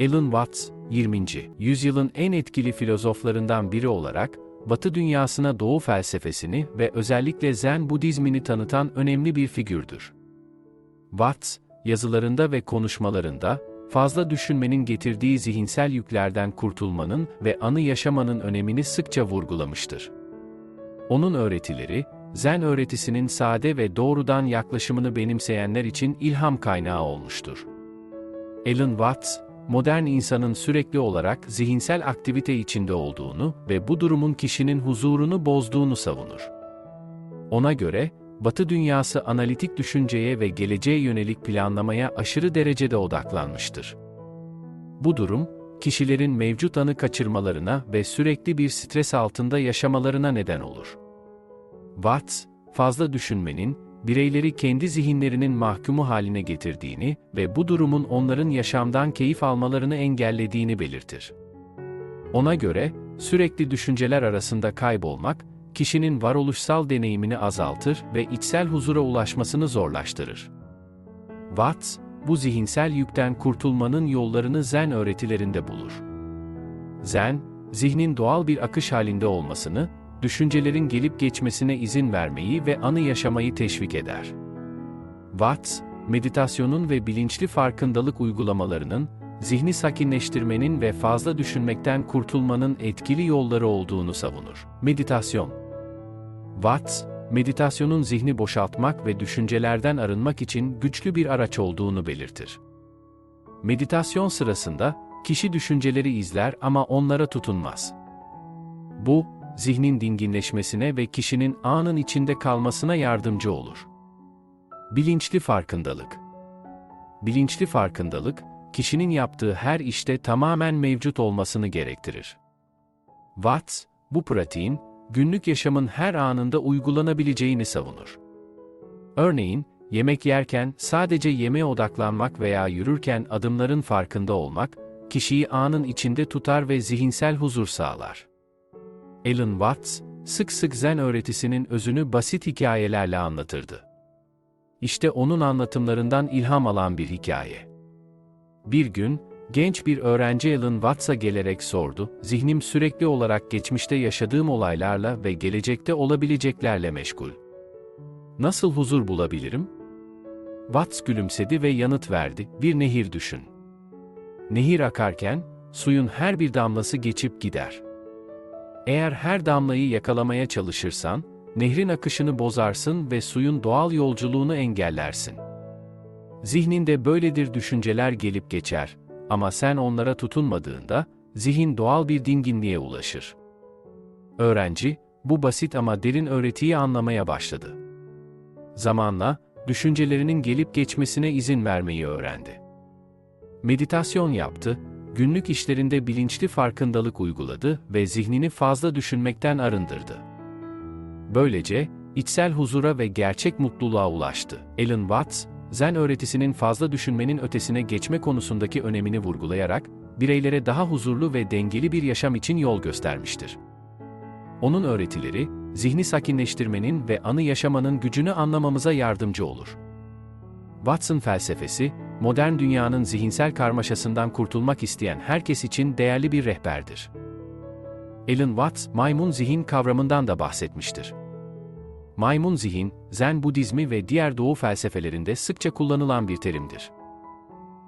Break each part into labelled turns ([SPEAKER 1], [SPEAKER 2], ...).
[SPEAKER 1] Alan Watts, 20. yüzyılın en etkili filozoflarından biri olarak, Batı dünyasına Doğu felsefesini ve özellikle Zen Budizmini tanıtan önemli bir figürdür. Watts, yazılarında ve konuşmalarında, fazla düşünmenin getirdiği zihinsel yüklerden kurtulmanın ve anı yaşamanın önemini sıkça vurgulamıştır. Onun öğretileri, Zen öğretisinin sade ve doğrudan yaklaşımını benimseyenler için ilham kaynağı olmuştur. Alan Watts, modern insanın sürekli olarak zihinsel aktivite içinde olduğunu ve bu durumun kişinin huzurunu bozduğunu savunur. Ona göre, Batı dünyası analitik düşünceye ve geleceğe yönelik planlamaya aşırı derecede odaklanmıştır. Bu durum, kişilerin mevcut anı kaçırmalarına ve sürekli bir stres altında yaşamalarına neden olur. Watts, fazla düşünmenin, bireyleri kendi zihinlerinin mahkumu haline getirdiğini ve bu durumun onların yaşamdan keyif almalarını engellediğini belirtir. Ona göre, sürekli düşünceler arasında kaybolmak, kişinin varoluşsal deneyimini azaltır ve içsel huzura ulaşmasını zorlaştırır. Watts, bu zihinsel yükten kurtulmanın yollarını Zen öğretilerinde bulur. Zen, zihnin doğal bir akış halinde olmasını, düşüncelerin gelip geçmesine izin vermeyi ve anı yaşamayı teşvik eder. Watts, meditasyonun ve bilinçli farkındalık uygulamalarının, zihni sakinleştirmenin ve fazla düşünmekten kurtulmanın etkili yolları olduğunu savunur. Meditasyon Watts, meditasyonun zihni boşaltmak ve düşüncelerden arınmak için güçlü bir araç olduğunu belirtir. Meditasyon sırasında, kişi düşünceleri izler ama onlara tutunmaz. Bu, zihnin dinginleşmesine ve kişinin anın içinde kalmasına yardımcı olur. Bilinçli farkındalık Bilinçli farkındalık, kişinin yaptığı her işte tamamen mevcut olmasını gerektirir. Watts, bu pratiğin, günlük yaşamın her anında uygulanabileceğini savunur. Örneğin, yemek yerken sadece yemeğe odaklanmak veya yürürken adımların farkında olmak, kişiyi anın içinde tutar ve zihinsel huzur sağlar. Alan Watts, sık sık Zen öğretisinin özünü basit hikayelerle anlatırdı. İşte onun anlatımlarından ilham alan bir hikaye. Bir gün, genç bir öğrenci Alan Watts'a gelerek sordu, zihnim sürekli olarak geçmişte yaşadığım olaylarla ve gelecekte olabileceklerle meşgul. Nasıl huzur bulabilirim? Watts gülümsedi ve yanıt verdi, bir nehir düşün. Nehir akarken, suyun her bir damlası geçip gider. Eğer her damlayı yakalamaya çalışırsan, nehrin akışını bozarsın ve suyun doğal yolculuğunu engellersin. Zihninde böyledir düşünceler gelip geçer ama sen onlara tutunmadığında, zihin doğal bir dinginliğe ulaşır. Öğrenci, bu basit ama derin öğretiyi anlamaya başladı. Zamanla, düşüncelerinin gelip geçmesine izin vermeyi öğrendi. Meditasyon yaptı, günlük işlerinde bilinçli farkındalık uyguladı ve zihnini fazla düşünmekten arındırdı. Böylece, içsel huzura ve gerçek mutluluğa ulaştı. Alan Watts, Zen öğretisinin fazla düşünmenin ötesine geçme konusundaki önemini vurgulayarak, bireylere daha huzurlu ve dengeli bir yaşam için yol göstermiştir. Onun öğretileri, zihni sakinleştirmenin ve anı yaşamanın gücünü anlamamıza yardımcı olur. Watson felsefesi, modern dünyanın zihinsel karmaşasından kurtulmak isteyen herkes için değerli bir rehberdir. Alan Watts, maymun zihin kavramından da bahsetmiştir. Maymun zihin, Zen Budizmi ve diğer Doğu felsefelerinde sıkça kullanılan bir terimdir.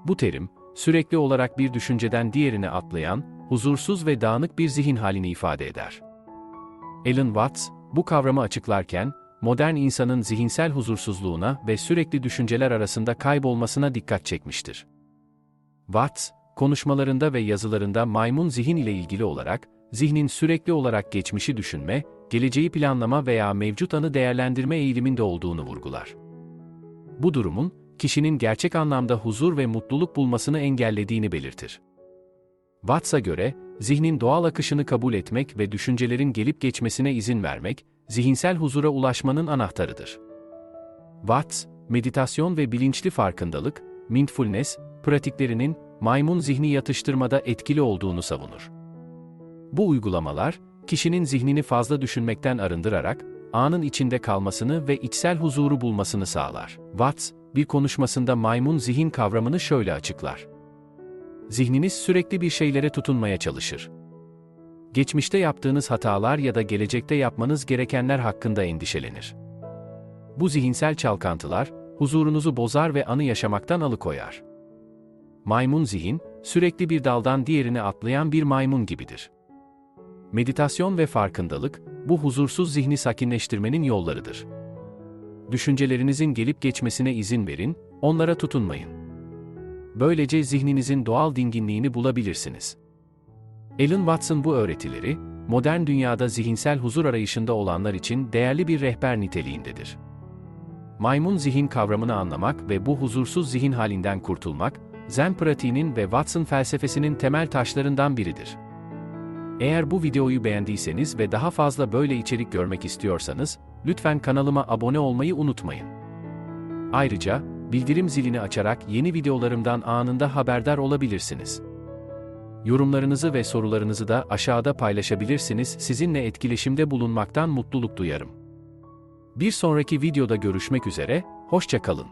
[SPEAKER 1] Bu terim, sürekli olarak bir düşünceden diğerine atlayan, huzursuz ve dağınık bir zihin halini ifade eder. Alan Watts, bu kavramı açıklarken, modern insanın zihinsel huzursuzluğuna ve sürekli düşünceler arasında kaybolmasına dikkat çekmiştir. Watts, konuşmalarında ve yazılarında maymun zihin ile ilgili olarak, zihnin sürekli olarak geçmişi düşünme, geleceği planlama veya mevcut anı değerlendirme eğiliminde olduğunu vurgular. Bu durumun, kişinin gerçek anlamda huzur ve mutluluk bulmasını engellediğini belirtir. Watts'a göre, zihnin doğal akışını kabul etmek ve düşüncelerin gelip geçmesine izin vermek, zihinsel huzura ulaşmanın anahtarıdır. Watts, meditasyon ve bilinçli farkındalık, mindfulness, pratiklerinin maymun zihni yatıştırmada etkili olduğunu savunur. Bu uygulamalar, kişinin zihnini fazla düşünmekten arındırarak, anın içinde kalmasını ve içsel huzuru bulmasını sağlar. Watts, bir konuşmasında maymun zihin kavramını şöyle açıklar. zihniniz sürekli bir şeylere tutunmaya çalışır. Geçmişte yaptığınız hatalar ya da gelecekte yapmanız gerekenler hakkında endişelenir. Bu zihinsel çalkantılar, huzurunuzu bozar ve anı yaşamaktan alıkoyar. Maymun zihin, sürekli bir daldan diğerine atlayan bir maymun gibidir. Meditasyon ve farkındalık, bu huzursuz zihni sakinleştirmenin yollarıdır. Düşüncelerinizin gelip geçmesine izin verin, onlara tutunmayın. Böylece zihninizin doğal dinginliğini bulabilirsiniz. Alan Watson bu öğretileri, modern dünyada zihinsel huzur arayışında olanlar için değerli bir rehber niteliğindedir. Maymun zihin kavramını anlamak ve bu huzursuz zihin halinden kurtulmak, Zen pratiğinin ve Watson felsefesinin temel taşlarından biridir. Eğer bu videoyu beğendiyseniz ve daha fazla böyle içerik görmek istiyorsanız, lütfen kanalıma abone olmayı unutmayın. Ayrıca, bildirim zilini açarak yeni videolarımdan anında haberdar olabilirsiniz. Yorumlarınızı ve sorularınızı da aşağıda paylaşabilirsiniz. Sizinle etkileşimde bulunmaktan mutluluk duyarım. Bir sonraki videoda görüşmek üzere, hoşça kalın.